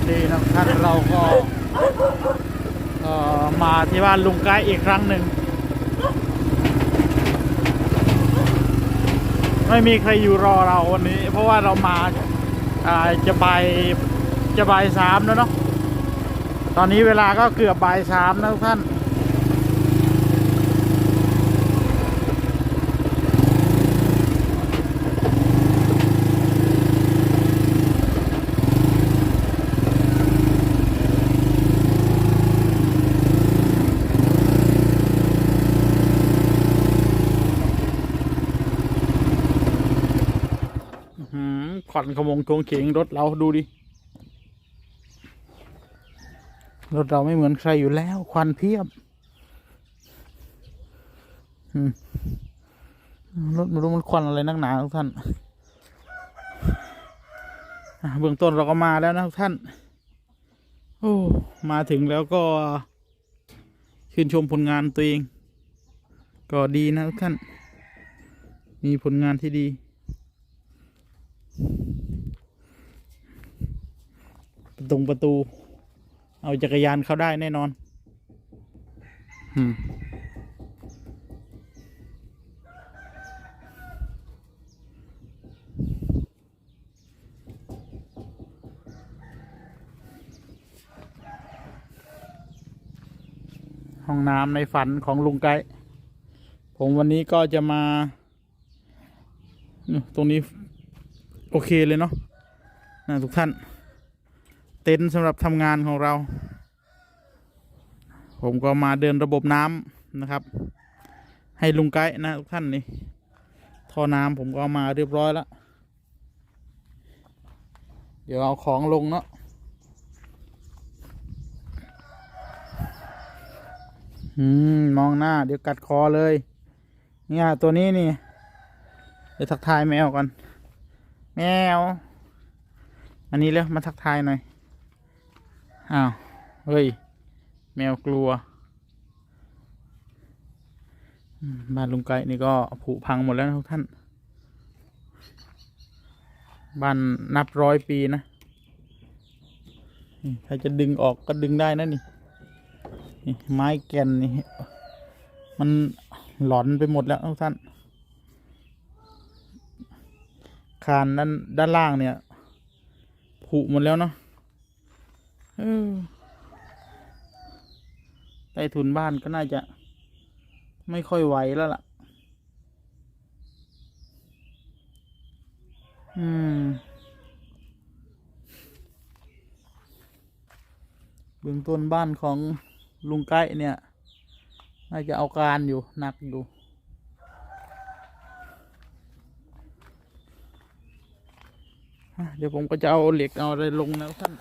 วัสดีนะท่านเราก็เออมาที่บ้านลุงไก่อีกครั้งหนึ่ง ไม่มีใครอยู่รอเราวันนี้ เพราะว่าเรามาจะไปจะบ่ายสามแล้วเนาะตอนนี้เวลาก็เกือบบ่ายสามนะทุกท่าน วัญขมงทวงเขงรถเราดูดิ รถเราไม่เหมือนใครอยู่แล้ว ควันเพียบรถไม่รู้มันควันอะไรนักหนาทุกท่านเบื้องต้นเราก็มาแล้วนะทุกท่าน โอ้ มาถึงแล้วก็ชื่นชมผลงานตัวเอง ก็ดีนะทุกท่าน มีผลงานที่ดี ประตงประตู เอาจักรยานเข้าได้แน่นอนอืมห้องน้ำในฝันของลุงไกด์ผมวันนี้ก็จะมา ตรงนี้ โอเคเลยเนาะนะทุกท่าน ต็นท์สำหรับทำงานของเรา ผมก็มาเดินระบบน้ำนะครับ ให้ลุงไกด์นะทุกท่านนี่ท่อน้ำผมก็มาเรียบร้อยแล้ว เดี๋ยวเอาของลงเนาะอืมมองหน้า เดี๋ยวกัดคอเลย เนี่ยตัวนี้นี่เดี๋ยวทักทายแมวก่อน แมว อันนี้เร็วมาทักทายหน่อย อ้าว เฮ้ย แมวกลัว บ้านลุงไก่นี่ก็ผุพังหมดแล้วนะทุกท่าน บ้านนับร้อยปีนะถ้าจะดึงออกก็ดึงได้นะนี่นี่ไม้แก่นนี่ มันหลอนไปหมดแล้วทุกท่าน คานด้านด้านล่างเนี่ยผุหมดแล้วเนาะ เออใต้ถุนบ้านก็น่าจะไม่ค่อยไหวแล้วล่ะ อืม เบื้องต้นบ้านของลุงไก่เนี่ย น่าจะเอาการอยู่หนักอยู่เดี๋ยวผมก็จะเอาเหล็กเอาอะไรลงนะท่าน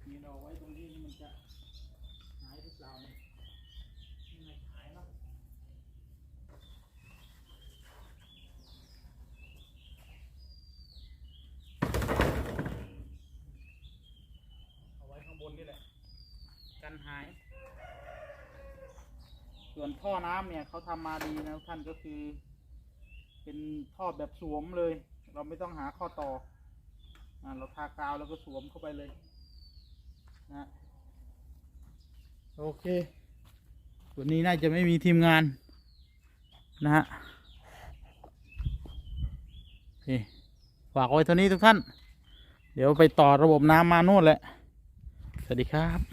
เหล็กนี้เราไว้ตรงนี้นี่มันจะหายหรือเปล่าเนี่ยไม่หายเนาะเอาไว้ข้างบนนี่แหละ กันหาย ส่วนท่อน้ำเนี่ยเขาทำมาดีนะท่านก็คือ เป็นท่อแบบสวมเลย เราไม่ต้องหาข้อต่ออเราทากาวแล้วก็สวมเข้าไปเลย นะโอเควันนี้น่าจะไม่มีทีมงาน นะฮะโอเคฝากไว้เท่านี้ทุกท่าน เดี๋ยวไปต่อระบบน้ำมาโน่นแหละ สวัสดีครับ